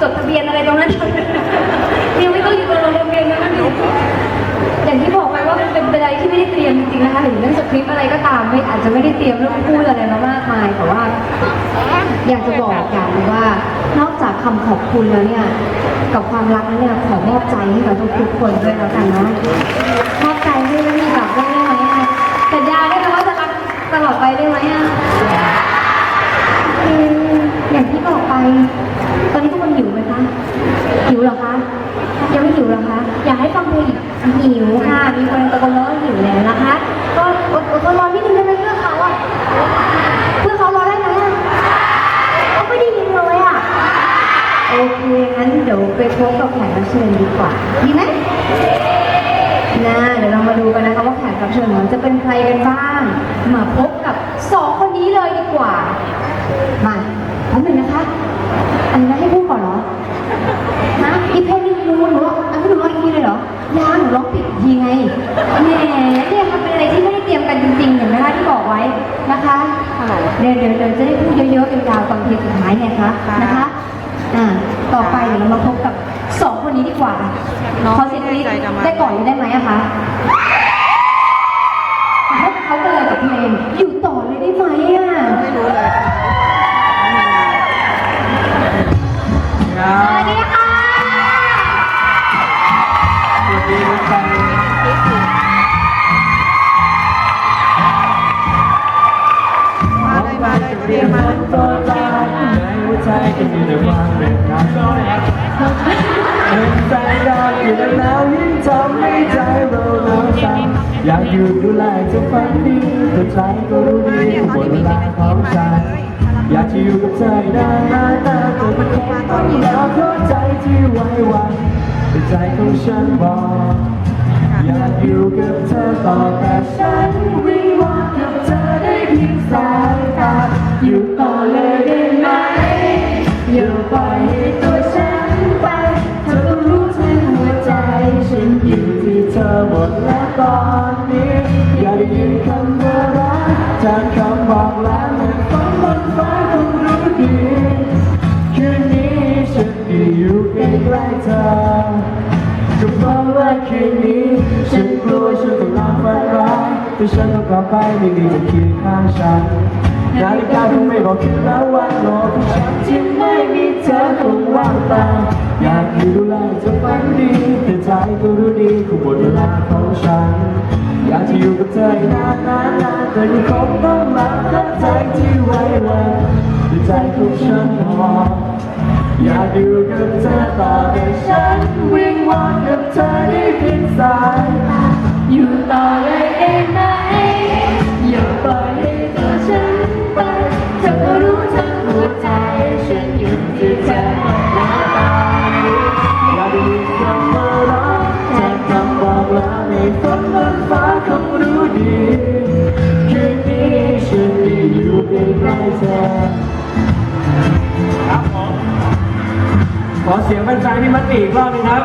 จดทะเบียนอะไรตรงนั้นยังไม่ต้องอยู่ตรงโรงทะเบียนนั้นอยู่อย่างที่บอกไปว่ามันเป็นอะไรที่ไม่ได้เตรียมจริงๆนะคะถึงเรื่องสคริปต์อะไรก็ตามไม่อาจจะไม่ได้เตรียมเรื่องพูดอะไรมามากมายแต่ว่าอยากจะบอกอย่างหนึงว่านอกจากคำขอบคุณแล้วเนี่ย กับความรักแล้วเนี่ยขอมอบใจให้กับทุกๆคนด้วยแล้วกันนะมอบใจให้แล้วมีกลับได้ไหมอะสัญญาได้ไหมว่าจะรักตลอดไปได้ไหมอะคืออย่างที่บอกไปต อนนี้ทุกคนหิวไหมคะ หิวเหรอคะ ยังไม่หิวเหรอคะ อยากให้ฟังเพลงอีกหิวค่ะ มีคนตะโกนร้องว่าหิวแล้วนะคะ ก็อดทนรอนิดนึงได้ไหมเพื่อเขาอะเพื่อเขารอได้ไหมอะเขาไม่ได้ยินเลยอะ โอเคงั้นเดี๋ยวไปพบกับแขกรับเชิญดีกว่าดีไหมนะเดี๋ยวเรามาดูกันนะคะว่าแขกรับเชิญของเราจะเป็นใครกันบ้าง มาพบกับสองคนนี้เลยดีกว่า มาแป๊บหนึงนะคะ อันนี้ให้พูดก่อนเหรอฮะอีกเพลงหนึงหนูหนูร้องอันนี้หนูร้องอีกทีเลยเหรอยังหนูร้องผิดอีกทีไงแหมเนี่ยมันเป็นอะไรที่ไม่ได้เตรียมกันจริงๆเห็นไหมคะที่บอกไว้นะคะเดี๋ยวเดี๋ยวเดี๋ยวจะได้พูดเยอะๆยาวๆตอนเพลงสุดท้ายไงคะนะคะอ่าต่อไปเดี๋ยวเรามาพบกับสองคนนี้ดีกว่าน้องขอเสียงกรี๊ดไม่แน่ใจจะมาได้ก่อนเลยได้ไหมอะคะพบเขากันเลยกับเพลงอยู่ต่อเลยได้ไหมอะ ไม่รู้เลยไม่มีงาน ครั สวัสบดีค่ะสวัสดีครับมาเลยมาเลยเรียนมาตัวตายในหัวใจก็มีแต่ความเร็วน้ำเป็ อยู่ดูแลเธอฝันดีแต่ใจก็รู้ดีหมดเวลาของฉันอยากจะอยู่กับเธอนานนานนานแต่มันคงต้องรอเพราใจที่ไว้วันแต่ใจของฉันบอกอยากอยู่กับเธอต่อแต่ฉันวิงวอนกับเธอได้เพียงสายตาอยู่ต่อเลยได้ ตอนนี้อยากได้ยินคำว่ารักจากคำบอกลาเหมือนฝันบนฟ้าคงรู้ดีคืนนี้ฉันได้อยู่ใกล้ๆเธอก็เพราะว่าคืนนี้ฉันกลัวฉันต้องนอนฝันร้ายแต่ฉันต้องกลับไปไม่มีเธอเคียงข้างฉัน นาฬิกาคงไม่บอกคืนแล้ววันโลกของฉันที่ไม่มีเธอคงว่างเปล่าอยากอยู่ดูแลเธอฝันดีแต่ใจก็รู้ดีคงหมดเวลาของฉัน อยากจะอยู่กับเธออีกนานนานนานแต่ยังคงต้องรักและใจที่ไว้วันใจของฉันมองอยากอยู่กับเธอต่อแต่ฉันวิ สียงแฟนๆที่มัดปีอีกรอบนึงครับ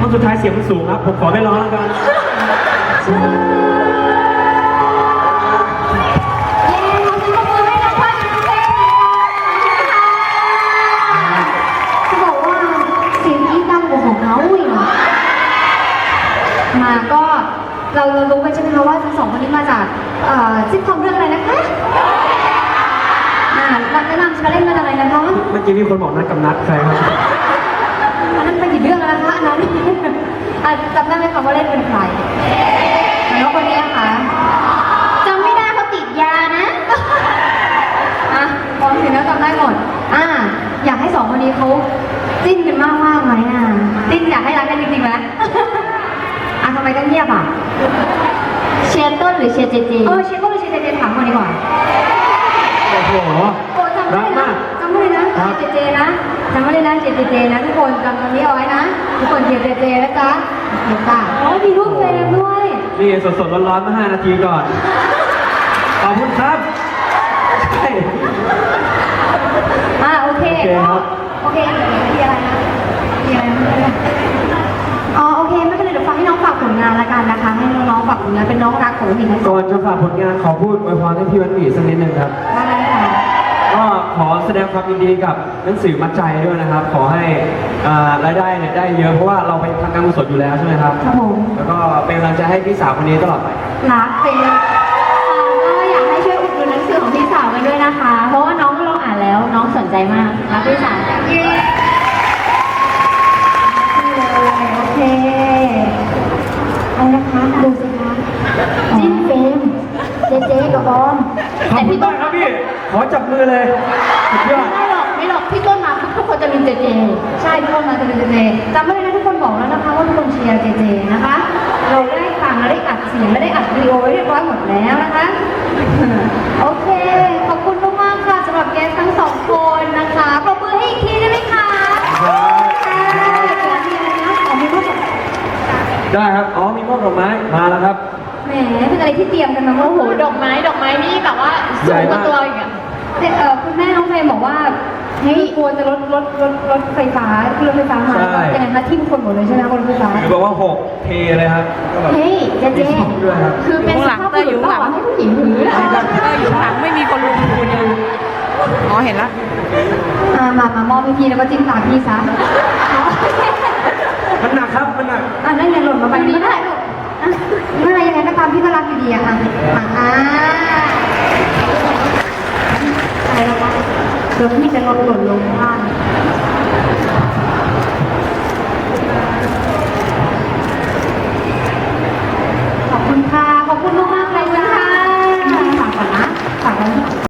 มันสุดท้ายเสียงมันสูงครับ ผมขอไม่ร้องแล้วกัน ราเรารู้กันใช่ไหมคะว่าทั้งสองคนนี้มาจากเอ่อซิทคอมเรื่องอะไรนะคะอ่าแนะนำจะมาเล่นเรื่องอะไรนะคะเมื่อกี้มีคนบอกนัดกับนัดใครครับอันนั้นเป็นอีกเรื่องแล้วนะคะอันนั้นอะจำได้ไหมคะว่าเล่นเป็นใครน้องคนนี้นะคะจำไม่ได้เขาติดยานะ อะพร้อมถึงแล้วจำได้หมด อะอยากให้สองคนนี้เขาจิ้นกันมากมากๆไหมอะจิ้นอยากให้รักกันจริงๆไหม อะทำไมต้องเงียบอะ เชียร์ต้น หรือเชียร์เจเจเออเชฟก็เลยเชฟเจเจถามคนดีกว่าโอ้โห โอ้จำไม่รักได้นะมากจำไม่ได้นะครับเจเจนะจำไม่ได้นะเจเจเจนะทุกคนจำตอนนี้เอาไว้นะ ทุกคนเจเจเจนะจ๊ะเห็นจ้ะโอ้มีรูปเพลงด้วยนี่สดๆร้อนๆเมื่อ5นาทีก่อน ขอบคุณครับใช่อ่าโอเคโอเคครับโอเคมีอะไรนะมีอะไรนะ ลงานละกันนะคะ ให้น้องๆฝากผลงานเป็นน้องรักของพี่ทั้งสองก่อนจะฝากผลงานขอพูดอวยพรให้พี่วันหมีสักนิดนึงครับ ได้ค่ะ ก็ขอแสดงความยินดีกับหนังสือมัดใจด้วยนะครับ ขอให้อ่ารายได้เนี่ยได้เยอะเพราะว่าเราไปทำการกุศลอยู่แล้วใช่ไหมครับ ครับผม แล้วก็เป็นกำลังใจให้พี่สาวคนนี้ตลอดไป รักจริ ดูสิคะจิ้นเฟรมเจเจกับออมขอบคุณมากครับพี่ ขอจับมือเลยสุดยอด ไม่หรอกไม่หรอกพี่ต้นมาทุกคนจะลืมเจเจใช่ทุกคนมาจะเป็นเจเจจำไว้เลยนะทุกคนบอกแล้วนะคะว่าทุกคนเชียร์เจเจนะคะ เราได้ฟังเราได้อัดเสียงและได้อัดวิดีโอไว้เรียบร้อยหมดแล้วนะคะ โอเค ขอบคุณมากๆค่ะสำหรับแกสทั้งสองคนนะคะปรบมือให้อีกทีได้ไหมคะครับ ค่ะเดี๋ยวมีอะไรนะอ๋อมีรูป ได้ครับอ๋อมีมอบ ดอกไม้มาแล้วครับ แหมเป็นอะไรที่เตรียมกันมาโอ้โอ้โหโหดอกไม้ดอกไม้นี่แบบว่าสูงกว่าตัวอีกอะเอ่อคุณแม่น้องเพลงบอกว่าเฮ้ยกลัวจะรถรถรถรถไฟฟ้ารถไฟฟ้ามาใช่ ยังไงคะทิ่มคนหมดเลยใช่ไหมคนรถไฟฟ้าหรือบอกว่า6เทเลยครับก็แบบ เฮ้ยเจเจมีชอบด้วยครับ คือเป็นสุภาพบุรุษเปล่าให้ผู้หญิงถือนะเอออยู่ข้างหลังไม่มีคนลุมคุณยังอ๋อเห็นละอ่ามามามอบให้พี่แล้วก็จิ้มตาพี่ซะมันหนักครับมันหนักอะนั่นไงหล่นมาไปนี้ได้ลูกอะไม่ ความพี่ก็รักอยู่ดีอะอะอะอ่าอะไรนะคะเดี๋ยวพี่จะลดหล่นลงบ้างล่าง